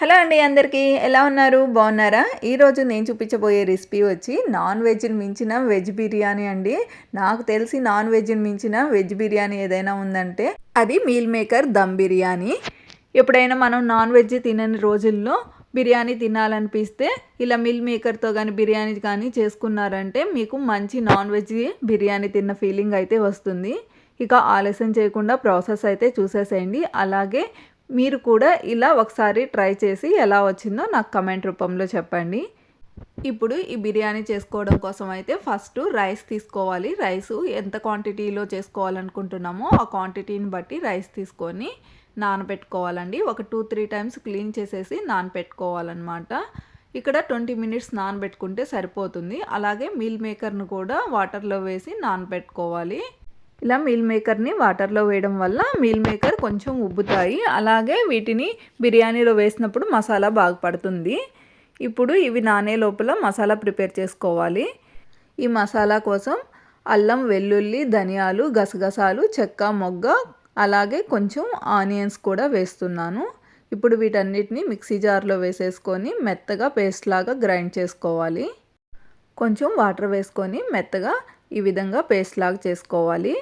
Hello అండి అందరికీ ఎలా ఉన్నారు? బాగున్నారా? ఈరోజు నేను చూపించబోయే రెసిపీ వచ్చి నాన్ వెజ్ని మించిన వెజ్ బిర్యానీ అండి. నాకు తెలిసి నాన్ వెజ్ని మించిన వెజ్ బిర్యానీ ఏదైనా ఉందంటే అది మీల్ మేకర్ దమ్ బిర్యానీ. ఎప్పుడైనా మనం నాన్ వెజ్ తినని రోజుల్లో బిర్యానీ తినాలనిపిస్తే ఇలా మిల్ మేకర్తో కానీ బిర్యానీ కానీ చేసుకున్నారంటే మీకు మంచి నాన్ వెజ్ బిర్యానీ తిన్న ఫీలింగ్ అయితే వస్తుంది. ఇక ఆలస్యం చేయకుండా ప్రాసెస్ అయితే చూసేసేయండి. అలాగే మీరు కూడా ఇలా ఒకసారి ట్రై చేసి ఎలా వచ్చిందో నాకు కమెంట్ రూపంలో చెప్పండి. ఇప్పుడు ఈ బిర్యానీ చేసుకోవడం కోసం అయితే ఫస్ట్ రైస్ తీసుకోవాలి. రైస్ ఎంత క్వాంటిటీలో చేసుకోవాలనుకుంటున్నామో ఆ క్వాంటిటీని బట్టి రైస్ తీసుకొని నానబెట్టుకోవాలండి. ఒక టూ త్రీ టైమ్స్ క్లీన్ చేసేసి నానబెట్టుకోవాలన్నమాట. ఇక్కడ ట్వంటీ మినిట్స్ నానబెట్టుకుంటే సరిపోతుంది. అలాగే మీల్ మేకర్ను కూడా వాటర్లో వేసి నానబెట్టుకోవాలి. ఇలా మీల్ మేకర్ని వాటర్లో వేయడం వల్ల మీల్ మేకర్ కొంచెం ఉబ్బుతాయి. అలాగే వీటిని బిర్యానీలో వేసినప్పుడు మసాలా బాగా పడుతుంది. ఇప్పుడు ఇవి నానే లోపల మసాలా ప్రిపేర్ చేసుకోవాలి. ఈ మసాలా కోసం అల్లం వెల్లుల్లి ధనియాలు గసగసాలు చెక్క మొగ్గ అలాగే కొంచెం ఆనియన్స్ కూడా వేస్తున్నాను. ఇప్పుడు వీటన్నిటిని మిక్సీ జార్లో వేసేసుకొని మెత్తగా పేస్ట్ లాగా గ్రైండ్ చేసుకోవాలి. కొంచెం వాటర్ వేసుకొని మెత్తగా ఈ విధంగా పేస్ట్ లాగా చేసుకోవాలి.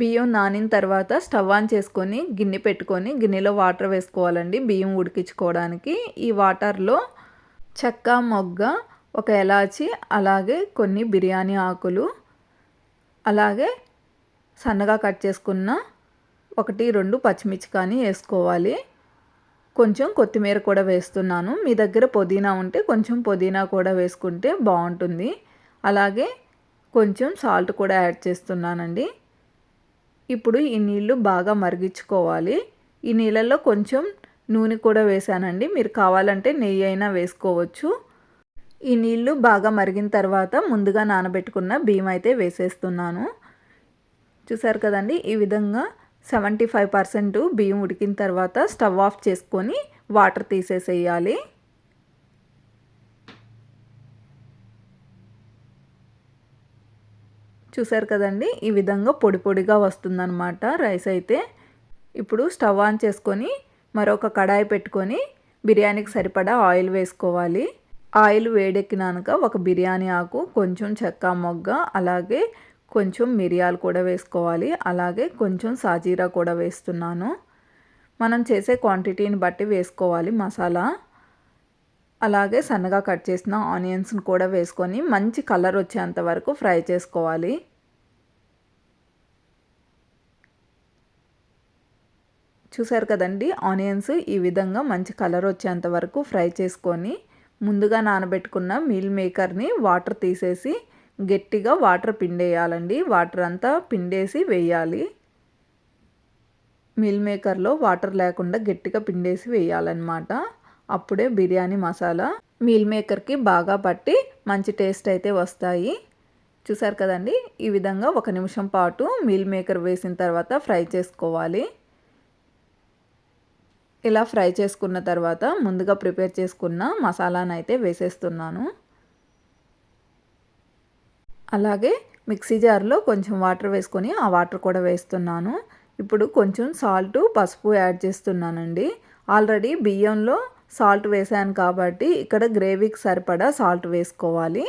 బియ్యం నానిన తర్వాత స్టవ్ ఆన్ చేసుకొని గిన్నె పెట్టుకొని గిన్నెలో వాటర్ వేసుకోవాలండి బియ్యం ఉడికించుకోవడానికి. ఈ వాటర్లో చెక్క మొగ్గ ఒక ఎలాచి అలాగే కొన్ని బిర్యానీ ఆకులు అలాగే సన్నగా కట్ చేసుకున్న ఒకటి రెండు పచ్చిమిర్చి కానీ వేసుకోవాలి. కొంచెం కొత్తిమీర కూడా వేస్తున్నాను. మీ దగ్గర పుదీనా ఉంటే కొంచెం పుదీనా కూడా వేసుకుంటే బాగుంటుంది. అలాగే కొంచెం సాల్ట్ కూడా యాడ్ చేస్తున్నానండి. ఇప్పుడు ఈ నీళ్ళు బాగా మరిగించుకోవాలి. ఈ నీళ్ళల్లో కొంచెం నూనె కూడా వేసానండి. మీరు కావాలంటే నెయ్యి అయినా వేసుకోవచ్చు. ఈ నీళ్ళు బాగా మరిగిన తర్వాత ముందుగా నానబెట్టుకున్న బియ్యం అయితే వేసేస్తున్నాను. చూసారు కదండి ఈ విధంగా సెవెంటీ ఫైవ్ పర్సెంట్ బియ్యం ఉడికిన తర్వాత స్టవ్ ఆఫ్ చేసుకొని వాటర్ తీసేసేయాలి. చూసారు కదండి? ఈ విధంగా పొడి పొడిగా వస్తుందన్నమాట రైస్ అయితే. ఇప్పుడు స్టవ్ ఆన్ చేసుకొని మరొక కడాయి పెట్టుకొని బిర్యానీకి సరిపడా ఆయిల్ వేసుకోవాలి. ఆయిల్ వేడెక్కినాక ఒక బిర్యానీ ఆకు కొంచెం చెక్క మొగ్గ అలాగే కొంచెం మిరియాలు కూడా వేసుకోవాలి. అలాగే కొంచెం సాజీరా కూడా వేస్తున్నాను. మనం చేసే క్వాంటిటీని బట్టి వేసుకోవాలి మసాలా. అలాగే సన్నగా కట్ చేసిన ఆనియన్స్ని కూడా వేసుకొని మంచి కలర్ వచ్చేంత వరకు ఫ్రై చేసుకోవాలి. చూసారు కదండి? ఆనియన్స్ ఈ విధంగా మంచి కలర్ వచ్చేంత వరకు ఫ్రై చేసుకొని ముందుగా నానబెట్టుకున్న మీల్ మేకర్ని వాటర్ తీసేసి గట్టిగా వాటర్ పిండేయాలండి. వాటర్ అంతా పిండేసి వేయాలి. మీల్ మేకర్లో వాటర్ లేకుండా గట్టిగా పిండేసి వేయాలన్నమాట. అప్పుడే బిర్యానీ మసాలా మీల్ మేకర్కి బాగా పట్టి మంచి టేస్ట్ అయితే వస్తాయి. చూసారు కదండి? ఈ విధంగా ఒక నిమిషం పాటు మీల్ మేకర్ వేసిన తర్వాత ఫ్రై చేసుకోవాలి. ఇలా ఫ్రై చేసుకున్న తర్వాత ముందుగా ప్రిపేర్ చేసుకున్న మసాలాను అయితే వేసేస్తున్నాను. అలాగే మిక్సీ జార్లో కొంచెం వాటర్ వేసుకొని ఆ వాటర్ కూడా వేస్తున్నాను. ఇప్పుడు కొంచెం సాల్ట్ పసుపు యాడ్ చేస్తున్నానండి. ఆల్రెడీ బియ్యంలో సాల్ట్ వేసాను కాబట్టి ఇక్కడ గ్రేవీకి సరిపడా సాల్ట్ వేసుకోవాలి.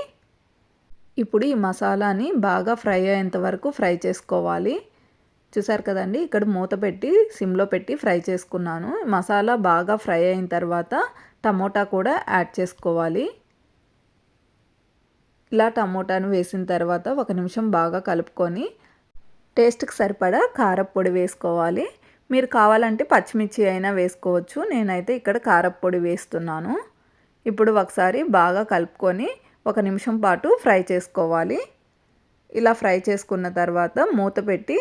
ఇప్పుడు ఈ మసాలాని బాగా ఫ్రై అయ్యేంత వరకు ఫ్రై చేసుకోవాలి. చూసారు కదండి ఇక్కడ మూత పెట్టి సిమ్లో పెట్టి ఫ్రై చేసుకున్నాను. మసాలా బాగా ఫ్రై అయిన తర్వాత టమోటా కూడా యాడ్ చేసుకోవాలి. ఇలా టమోటాను వేసిన తర్వాత ఒక నిమిషం బాగా కలుపుకొని టేస్ట్కి సరిపడా కారప్పొడి వేసుకోవాలి. మీరు కావాలంటే పచ్చిమిర్చి అయినా వేసుకోవచ్చు. నేనైతే ఇక్కడ కారప్పొడి వేస్తున్నాను. ఇప్పుడు ఒకసారి బాగా కలుపుకొని ఒక నిమిషం పాటు ఫ్రై చేసుకోవాలి. ఇలా ఫ్రై చేసుకున్న తర్వాత మూత పెట్టి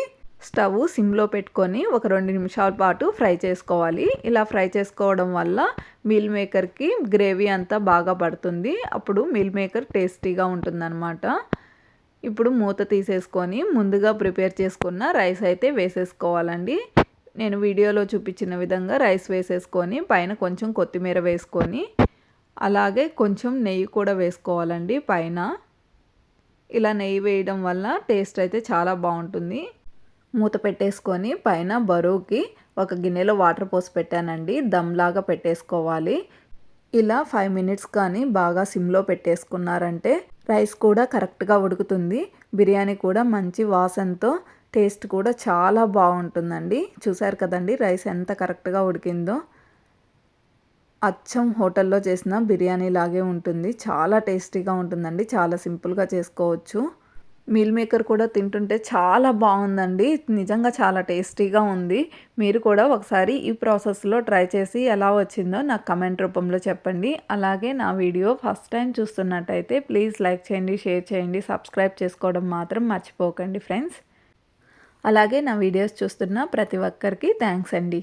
స్టవ్ సిమ్లో పెట్టుకొని ఒక రెండు నిమిషాల పాటు ఫ్రై చేసుకోవాలి. ఇలా ఫ్రై చేసుకోవడం వల్ల మీల్ మేకర్కి గ్రేవీ అంతా బాగా పడుతుంది. అప్పుడు మీల్ మేకర్ టేస్టీగా ఉంటుందన్నమాట. ఇప్పుడు మూత తీసేసుకొని ముందుగా ప్రిపేర్ చేసుకున్న రైస్ అయితే వేసేసుకోవాలండి. నేను వీడియోలో చూపించిన విధంగా రైస్ వేసేసుకొని పైన కొంచెం కొత్తిమీర వేసుకొని అలాగే కొంచెం నెయ్యి కూడా వేసుకోవాలండి పైన. ఇలా నెయ్యి వేయడం వల్ల టేస్ట్ అయితే చాలా బాగుంటుంది. మూత పెట్టేసుకొని పైన బరువుకి ఒక గిన్నెలో వాటర్ పోసి పెట్టానండి. దమ్లాగా పెట్టేసుకోవాలి. ఇలా ఫైవ్ మినిట్స్ కానీ బాగా సిమ్లో పెట్టేసుకున్నారంటే రైస్ కూడా కరెక్ట్గా ఉడుకుతుంది. బిర్యానీ కూడా మంచి వాసనతో టేస్ట్ కూడా చాలా బాగుంటుందండి. చూసారు కదండి రైస్ ఎంత కరెక్ట్గా ఉడికిందో. అచ్చం హోటల్లో చేసిన బిర్యానీ లాగే ఉంటుంది. చాలా టేస్టీగా ఉంటుందండి. చాలా సింపుల్గా చేసుకోవచ్చు. మీల్ మేకర్ కూడా తింటుంటే చాలా బాగుందండి. నిజంగా చాలా టేస్టీగా ఉంది. మీరు కూడా ఒకసారి ఈ ప్రాసెస్లో ట్రై చేసి ఎలా వచ్చిందో నాకు కమెంట్ రూపంలో చెప్పండి. అలాగే నా వీడియో ఫస్ట్ టైం చూస్తున్నట్టయితే ప్లీజ్ లైక్ చేయండి షేర్ చేయండి సబ్స్క్రైబ్ చేసుకోవడం మాత్రం మర్చిపోకండి ఫ్రెండ్స్. అలాగే నా వీడియోస్ చూస్తున్న ప్రతి ఒక్కరికి థ్యాంక్స్ అండి.